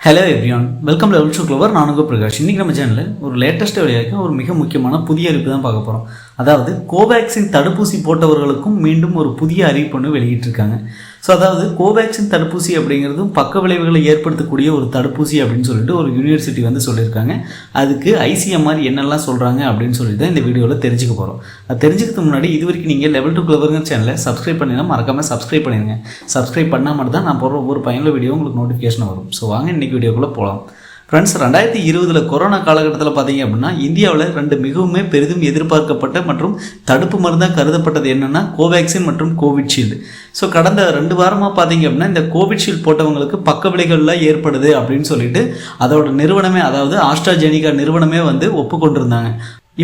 Hello everyone welcome level to clover நானுங்க பிரகாஷ். இன்றைக்கி நம்ம சேனலில் ஒரு லேட்டஸ்ட் வழியாக ஒரு மிக முக்கியமான புதிய அறிவிப்பு தான் பார்க்க போகிறோம் அதாவது கோவேக்சின் தடுப்பூசி போட்டவர்களுக்கும் மீண்டும் ஒரு புதிய அறிவிப்பு ஒன்று வெளியிட்டிருக்காங்க. ஸோ அதாவது கோவேக்சின் தடுப்பூசி அப்படிங்கிறதும் பக்க விளைவுகளை ஏற்படுத்தக்கூடிய ஒரு தடுப்பூசி அப்படின்னு சொல்லிட்டு ஒரு யூனிவர்சிட்டி வந்து சொல்லியிருக்காங்க. அதுக்கு ஐசிஎம்ஆர் என்னெல்லாம் சொல்கிறாங்க அப்படின்னு சொல்லி தான் இந்த வீடியோவில் தெரிஞ்சுக்க போகிறோம் அது தெரிஞ்சுக்கிறதுக்கு முன்னாடி இது வரைக்கும் நீங்கள் லெவல் டூ க்ளோவருங்க சேனலை சப்ஸ்கிரைப் பண்ணினா மறக்காமல் சப்ஸ்கிரைப் பண்ணிடுங்க சப்ஸ்கிரைப் பண்ணால் மட்டும் தான் நான் போடுற ஒவ்வொரு பயனுள்ள வீடியோ உங்களுக்கு நோட்டிஃபிகேஷன் வரும். ஸோ வாங்க இன்றைக்கி வீடியோக்குள்ளே போகலாம் ஃப்ரெண்ட்ஸ் ரெண்டாயிரத்தி இருபதில் கொரோனா காலகட்டத்தில் பார்த்தீங்க அப்படின்னா இந்தியாவில் ரெண்டு மிகவும் பெரிதும் எதிர்பார்க்கப்பட்ட மற்றும் தடுப்பு மருந்தாக கருதப்பட்டது என்னென்னா கோவேக்சின் மற்றும் கோவிட்ஷீல்டு ஸோ கடந்த ரெண்டு வாரமாக பார்த்தீங்க அப்படின்னா இந்த கோவிட்ஷீல்டு போட்டவங்களுக்கு பக்க விளைவுகள்லாம் ஏற்படுது அப்படின்னு சொல்லிட்டு அதோட நிறுவனமே அதாவது ஆஸ்ட்ராஜெனிகா நிறுவனமே வந்து ஒப்புக்கொண்டிருந்தாங்க.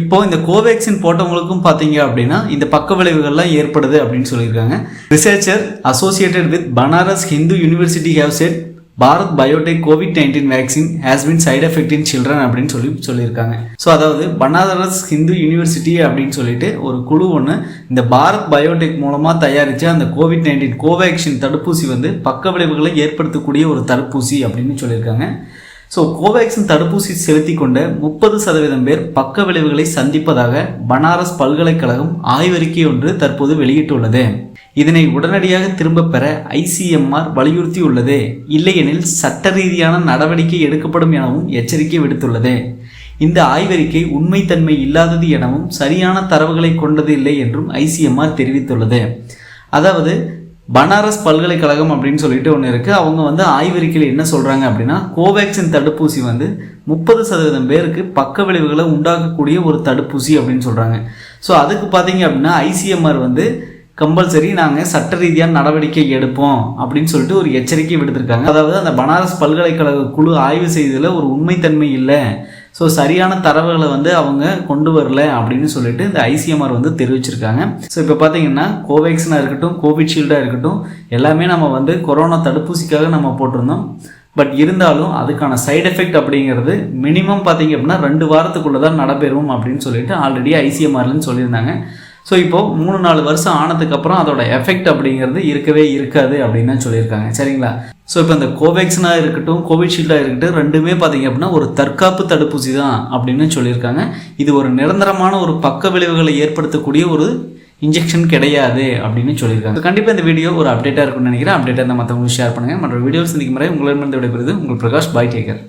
இப்போ இந்த கோவேக்சின் போட்டவங்களுக்கும் பார்த்தீங்க அப்படின்னா இந்த பக்க விளைவுகள்லாம் ஏற்படுது அப்படின்னு சொல்லியிருக்காங்க. Researcher associated with Banaras Hindu University have said Bharat Biotech Covid nineteen vaccine has been side effect in children அப்படின்னு சொல்லி சொல்லியிருக்காங்க. ஸோ அதாவது பனாரஸ் ஹிந்து யூனிவர்சிட்டி அப்படின்னு சொல்லிட்டு ஒரு குழு ஒன்று இந்த பாரத் பயோடெக் மூலமாக தயாரித்த அந்த கோவிட் நைன்டீன் கோவேக்சின் தடுப்பூசி வந்து பக்க விளைவுகளை ஏற்படுத்தக்கூடிய ஒரு தடுப்பூசி அப்படின்னு சொல்லியிருக்காங்க. ஸோ கோவேக்சின் தடுப்பூசி செலுத்தி கொண்ட முப்பது சதவீதம் பேர் பக்க விளைவுகளை சந்திப்பதாக பனாரஸ் பல்கலைக்கழகம் ஆய்வறிக்கை ஒன்று தற்போது வெளியிட்டுள்ளது. இதனை உடனடியாக திரும்பப் பெற ஐசிஎம்ஆர் வலியுறுத்தியுள்ளது. இல்லையெனில் சட்ட ரீதியான நடவடிக்கை எடுக்கப்படும் எனவும் எச்சரிக்கை விடுத்துள்ளது. இந்த ஆய்வறிக்கை உண்மைத்தன்மை இல்லாதது எனவும் சரியான தரவுகளை கொண்டது இல்லை என்றும் ஐசிஎம்ஆர் தெரிவித்துள்ளது. அதாவது பனாரஸ் பல்கலைக்கழகம் அப்படின்னு சொல்லிட்டு ஒன்று இருக்குது அவங்க வந்து ஆய்வறிக்கையில் என்ன சொல்கிறாங்க அப்படின்னா கோவேக்சின் தடுப்பூசி வந்து முப்பது சதவீதம் பேருக்கு பக்க விளைவுகளை உண்டாக்கக்கூடிய ஒரு தடுப்பூசி அப்படின்னு சொல்கிறாங்க ஸோ அதுக்கு பார்த்தீங்க அப்படின்னா ஐசிஎம்ஆர் வந்து கம்பல்சரி நாங்கள் சட்ட ரீதியான நடவடிக்கை எடுப்போம் அப்படின்னு சொல்லிட்டு ஒரு எச்சரிக்கை விடுத்திருக்காங்க. அதாவது அந்த பனாரஸ் பல்கலைக்கழக குழு ஆய்வு செய்ததில் ஒரு உண்மைத்தன்மை இல்லை. ஸோ சரியான தரவுகளை வந்து அவங்க கொண்டு வரல அப்படின்னு சொல்லிட்டு இந்த ஐசிஎம்ஆர் வந்து தெரிவிச்சிருக்காங்க. ஸோ இப்போ பார்த்தீங்கன்னா கோவேக்சினாக இருக்கட்டும் கோவிட்ஷீல்டாக இருக்கட்டும் எல்லாமே நம்ம வந்து கொரோனா தடுப்பூசிக்காக நம்ம போட்டிருந்தோம். பட் இருந்தாலும் அதுக்கான சைடு எஃபெக்ட் அப்படிங்கிறது மினிமம் பார்த்தீங்க அப்படின்னா ரெண்டு வாரத்துக்குள்ளே தான் நடைபெறும் அப்படின்னு சொல்லிட்டு ஆல்ரெடி ஐசிஎம்ஆர்லன்னு சொல்லியிருந்தாங்க. ஸோ இப்போது மூணு நாலு வருஷம் ஆனதுக்கப்புறம் அதோட எஃபெக்ட் அப்படிங்கிறது இருக்கவே இருக்காது அப்படின்னு சொல்லியிருக்காங்க. சரிங்களா? ஸோ இப்போ இந்த கோவேக்சினாக இருக்கட்டும் கோவிஷீல்டாக இருக்கட்டும் ரெண்டுமே பார்த்தீங்க அப்படின்னா ஒரு தற்காப்பு தடுப்பூசி தான் அப்படின்னு சொல்லியிருக்காங்க. இது ஒரு நிரந்தரமான ஒரு பக்க விளைவுகளை ஏற்படுத்தக்கூடிய ஒரு இன்ஜெக்ஷன் கிடையாது அப்படின்னு சொல்லியிருக்காங்க. கண்டிப்பாக இந்த வீடியோ ஒரு அப்டேட்டாக இருக்கும்னு நினைக்கிறேன். அப்டேட்டாக இருந்தால் மற்றவங்களுக்கு ஷேர் பண்ணுங்கள் மற்ற வீடியோஸ் சந்திக்கும் முறை உங்களிடமிருந்து விடைபெறுது உங்கள் பிரகாஷ் பாய் டேக்கர்